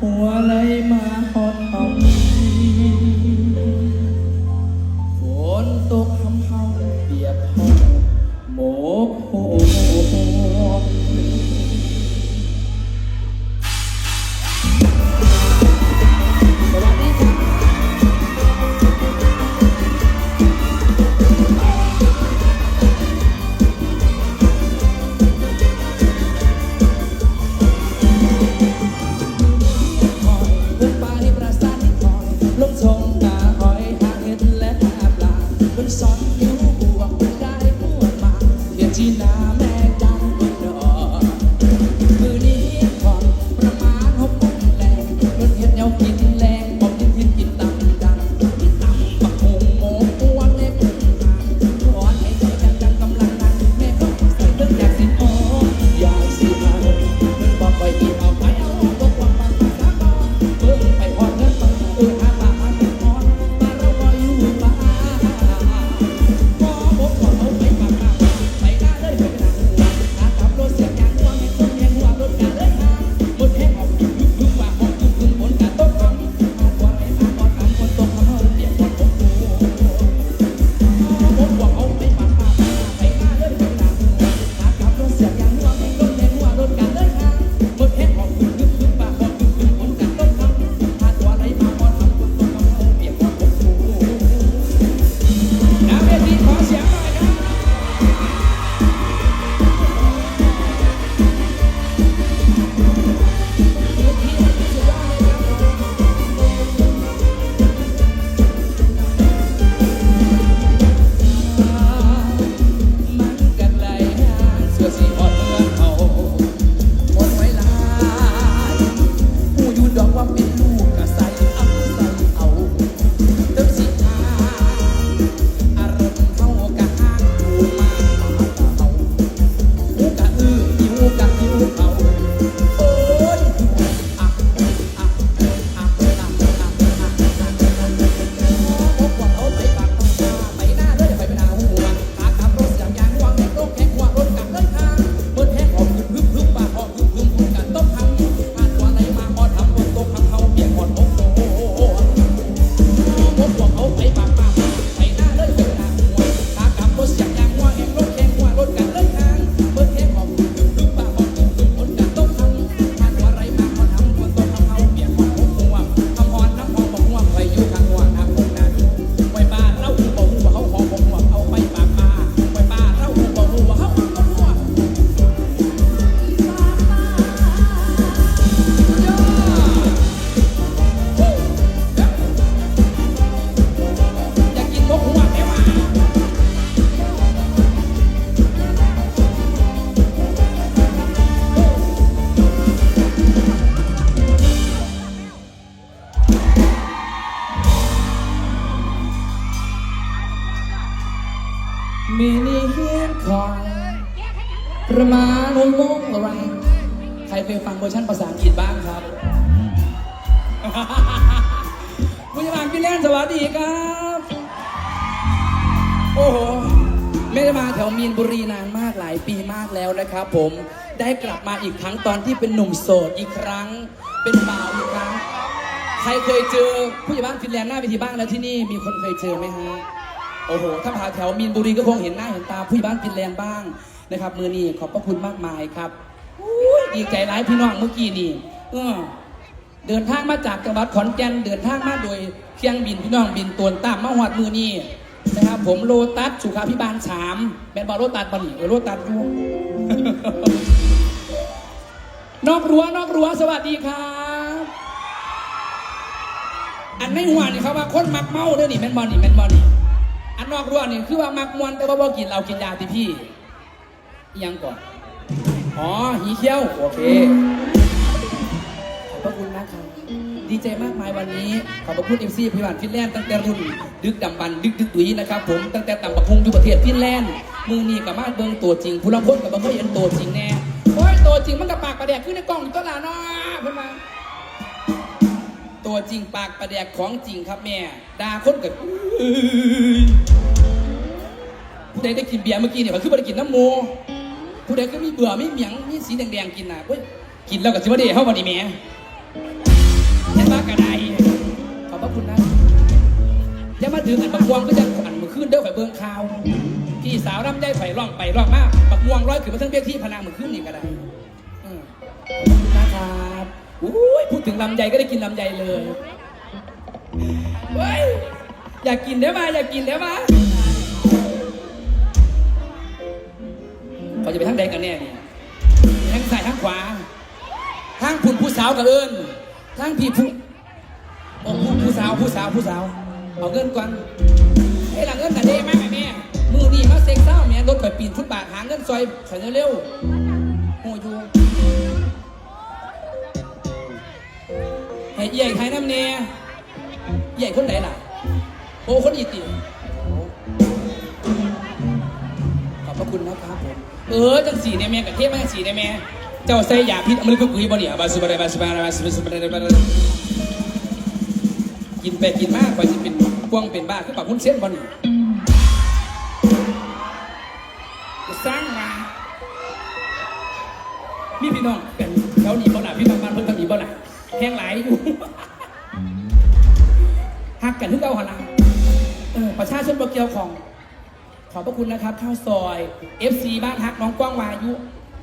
หัวไหลมาหอดเอา พอมประมาณนมุ่งอะไรใครเคยฟังเวอร์ชันภาษาอังกฤษบ้างครับผู้ชมพี่เล่นสวัสดีครับ โอ้โหไม่ได้มาแถวมีนบุรีนานมากหลายปีมากแล้วนะครับผมได้กลับมาอีกครั้งตอนที่เป็นหนุ่มโสดอีกครั้ง เป็นบ่าวอีกครั้ง ใครเคยเจอผู้ใหญ่บ้านฟินแลนด์หน้าเวทีบ้างแล้วที่นี่มีคนเคยเจอไหมฮะ โอ้โห ถ้าพาแถวมีนบุรีก็คงเห็นหน้าเห็นตาผู้บ้านฟินแลนด์บ้างนะครับ มือนี้ขอบพระคุณมากมายครับดีใจร้ายพี่น้องเมื่อกี้นี่เออเดินทางมาจากจังหวัดขอนแก่นเดินทางมาโดยเครื่องบินพี่น้องบินตวนตามมาหอดมือนี่นะครับผมโลตัสสุขาพิบาลสามแมนบอลโรตัสบอลนี่โรตัสดูนอกรั้วนอกรั้วสวัสดีครับ อันไม่หวานนี่เขาว่าคนมักเมาเด้อนี่แมนบอลนี่แมนบอลนี่ อันนอกรั้วนี่คือว่ามักมวนแต่ว่าบ่กินเรากินยาติพี่ยังก่อน อ๋อหีเขี้ยว โอเค ขอบพระคุณนะครับ ดีใจมากมายวันนี้ ขอบพระคุณเอ็มซีพิบัติฟินแลนด์ตั้งแต่รุ่น ดึกดำบัน ดึกดึกตุยนะครับผม ตั้งแต่ต่ำประพงอยู่ประเทศฟินแลนด์ มือนี่กับมาเบิงตัวจริงผู้ลำพ้นกับบังเอิญตัวจริงแน่ โอ้ยตัวจริงมันกับปากประแดกขึ้นในกล่องตัวลาเนาะเพื่อนมา ตัวจริงปากประแดกของจริงครับแม่ด่าคนกับผู้ใดได้กินเบียร์เมื่อกี้เนี่ยมันคือบ่ได้กินน้ำโม ผู้ใดก็มีเบื่อไมีเหมียงมีสีแดงๆกินน่ะเว้ยกินแล้วก็สิบ่ได้เฮาบ่นี่แม่เห็นว่ากระไดขอบพระคุณนะอย่ามาถึงอันบักม่วงก็จะอันมือขึ้นเด้อข่อยเบิ่งข่าวพี่สาวรำได้ไฟร่องไปร่องมากบักม่วงร้อยขึ้นมาทั้งเวทีพลังมือขึ้นนี่ก็ได้ขอบคุณนะครับ อุ้ยพูดถึงลำไยก็ได้กินลำไยเลยเฮ้ยอยากกินได้มาอยากกินได้มาเขาจะไปทางใดกันแน่เนี่ยทางซ้ายทางขวาทางคุณผู้สาวกับเอิญทางพี่ผู้โอ้ผู้ผู้สาวผู้สาวผู้สาวเอาเงินก่อนไอ้หลังเงินแต่เด้มากแม่มือนี่มาเซ็กเศร้าแม่รถข่อยปีนฟุตบาทหาเงินซอยใส่เร็วๆโอ้ย ให้ใหญ่ใครน้ำเนี่ยใหญ่คนไหนล่ะ โอ้คนอีติขอบพระคุณนะครับผมเออจังสีเนี่ยแม่กับเทพมาจังสีเนี่ยแม่เจ้าใส่ยาพิษอมฤตกุกุยบ่เนี่ยบาสุบาระบาสุบาระบาสุบาสุบาระบาระกินไปกินมากไปสิเป็นพวงเป็นบ้าคือปากหุ้นเส้นบ่นี่จะสร้างมามีพี่น้องกันแถวนี้บ่ ห้งหลายอยู่หักกันทุกเอาหันละเออประชาชนบ่เกียวของ ขอบพระคุณนะครับ ข้าวซอย FC บ้านฮักน้องกว้างวายุ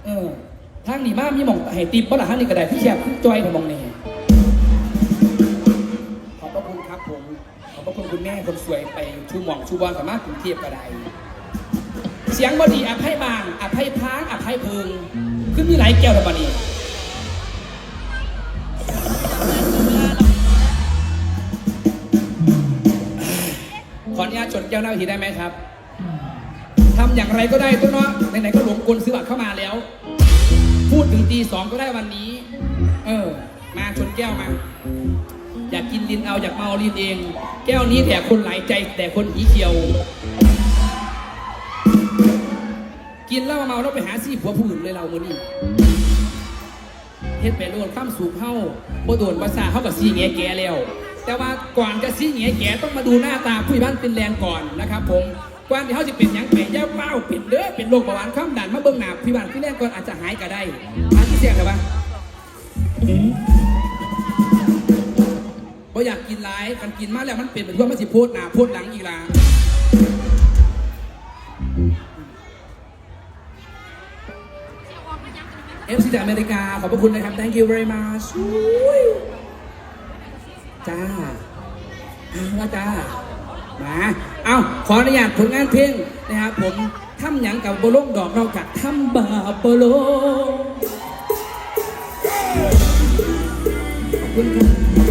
เออทางนี้มามีหม่องให้ติบบ่ล่ะทางนี้ก็ได้พี่แคบพี่จอยกับมองนี่ขอบพระคุณครับผม ขอบพระคุณคุณแม่คนสวยไปชูหม่องชูบอลสามารถกรุงเทพก็ได้เสียงบอดีอภัยบางอภัยพางอภัยพึงขึ้นมีหลายแก้วแล้วบัด ออนุญาตชนแก้วหน้าทีได้ไหมครับทำอย่างไรก็ได้ตัวเนาะไหนๆก็หลงกลซื้อบัตรเข้ามาแล้ว พูดถึงตีสองก็ได้วันนี้ เออ มาชนแก้วมา อยากกินลินเอาอยากเมาลินเอง แก้วนี้แต่คนหลายใจแต่คนหีเขียว กินเหล้าเมาแล้วไปหาซี่ผัวผู้อื่นเลยเราเมื่อนี้เฮ็ดไปโดนข้ามสู่เข้าบ่โดนภาษาเข้ากับซี่แง่แก่แล้ว แต่ว่าก่อนจะซี่แง่แก่ต้องมาดูหน้าตาผู้ใหญ่บ้านเป็นแรงก่อนนะครับผมก่อนที่เขาจะเป็นหยังเป็นย่าเป้าเป็นเด้อเป็นโรคเบาหวานความดันมาเบิ่งหน้าผู้ใหญ่บ้านเป็นแรงก่อนอาจจะหายก็ได้อาจจะเสี่ยงหรือปะบ่อยากกินหลายกันกินมากแล้วมันเป็นเป็นทั่วมันสิโพดหน้าโพดหลังอีกล่ะเอฟซีจากอเมริกาขอบพระคุณนะครับ thank you very much จ้าอาว่าจ้ามาเอาขออนุญาตผลงานเพลงนะครับผมทำหยังกับบโลงดอกนอกจากทำบาปโบโลขอบคุณครับ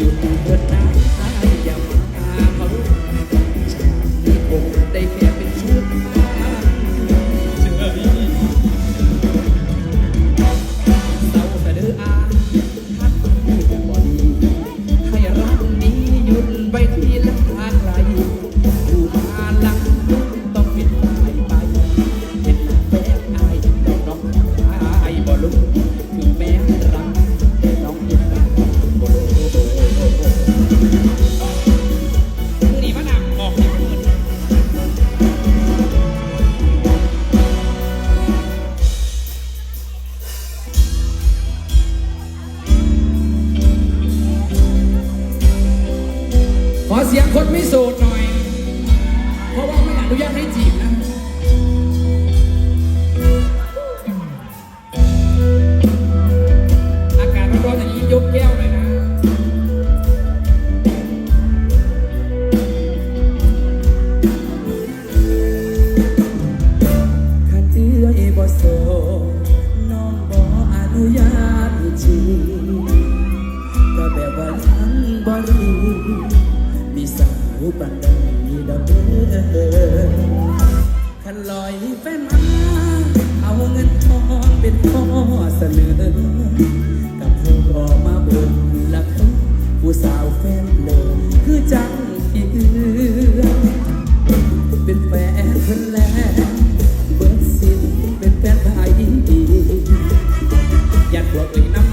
you. นี้ดอกเด้อคันลอยแฟนมาเอาเงินทองเป็นข้อเสนอกับผู้รอมาบนละคุผู้สาวแฟนเลยคือจังที่เเป็นแฟนคนแรกเบิดสิ้นเป็นแฟนไทยอีอยากบอกเลยนะ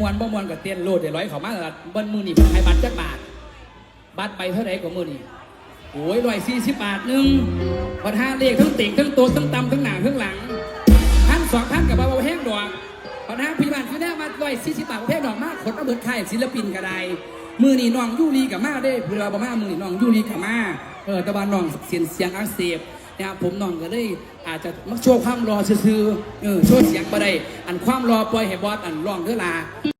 มวนบ่มวนกับเตียนโลดเดี๋ยวร้อยเขามาแล้วเบิ้ลมือนี่ให้บัตรจักบาทบัตรไปเท่าไร่ของมือนี่โอ้ยร้อยสี่สิบบาทหนึ่งพัตรห้าเยกทั้งติ่งทั้งโตทั้งตำทั้งหนาทั้งหลังพันสองพันกับบ่าวแห้งดอกบัตรห้าพิบัติคือได้มาร้อยสี่สิบบาทแห้งดอกมากคนเอาเบิดค่ายศิลปินกระไดมือนี่น้องยูรีกับมาได้เพื่อบ่มามือนี่น้องยูรีกับมาเออตะบานน้องเสียงเสียงอักเสบเนี่ยผมน้องก็ได้ อาจจะมักช่วยความรอซื่อเออช่วยเสียงบ่ได้อันความรอปล่อยให้บอสอันร้องเด้าล่